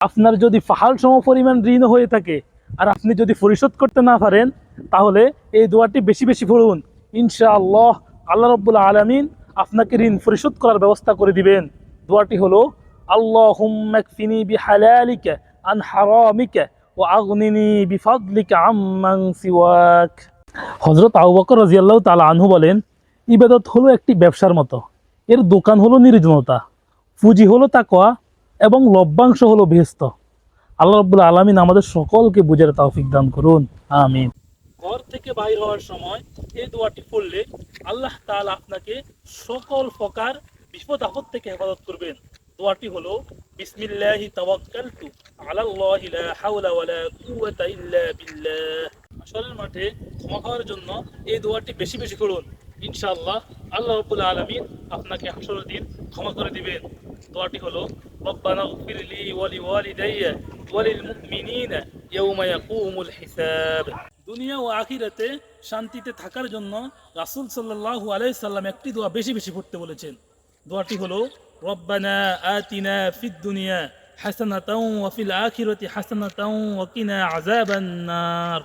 আপনার যদি পাহাড় সম পরিমাণ ঋণ হয়ে থাকে আর আপনি যদি পরিশোধ করতে না পারেন, তাহলে এই দোয়াটি বেশি বেশি পড়ুন। ইনশাআল্লাহ আল্লাহ রব্বুল আলমিন আপনাকে ঋণ পরিশোধ করার ব্যবস্থা করে দিবেন। দোয়াটি হলো আল্লাহ হজরত আবু বকর রাজিয়াল্লাহ তালা আনহু বলেন, ইবাদত হলো একটি ব্যবসার মতো। এর দোকান হলো নির্জনতা পুঁজি হলো তাকোয়া এবং লভ্যাংশ হলো বেহেস্ত আল্লাহ রব্বুল আলমিন আমাদের সকলকে বুঝার তৌফিক দান করুন। আমিন। ঘর থেকে বাইর হওয়ার সময় এই দোয়াটি পড়লে আল্লাহ তাআলা আপনাকে সকল প্রকার বিপদ আপদ থেকে হেফাজত করবেন। দোয়াটি হলো, বিসমিল্লাহি তাওয়াক্কালতু আলাল্লাহি লা হাওলা ওয়ালা কুওয়াতা ইল্লা বিল্লাহ। আসরের মাঠে ক্ষমা খাওয়ার জন্য এই দোয়াটি বেশি বেশি করুন। ইনশাআল্লাহ আল্লাহ রবুল আলমিন আপনাকে হাসরের দিন ক্ষমা করে দিবেন। দোয়াটি হলো, রব্বানা ওয়ালি ওয়ালিদাইয়া ওয়ালিল মুমিনিনা ইয়াউমা ইয়াকুমুল হিসাব। দুনিয়া ও আখিরাতে শান্তিতে থাকার জন্য রাসূল সাল্লাল্লাহু আলাইহি সাল্লাম একটি দোয়া বেশি বেশি পড়তে বলেছেন। দোয়াটি হলো, রব্বানা আতিনা ফিদ দুনিয়া হাসানাতাও ওয়া ফিল আখিরাতি হাসানাতাও ওয়া কিনা আযাবান নার।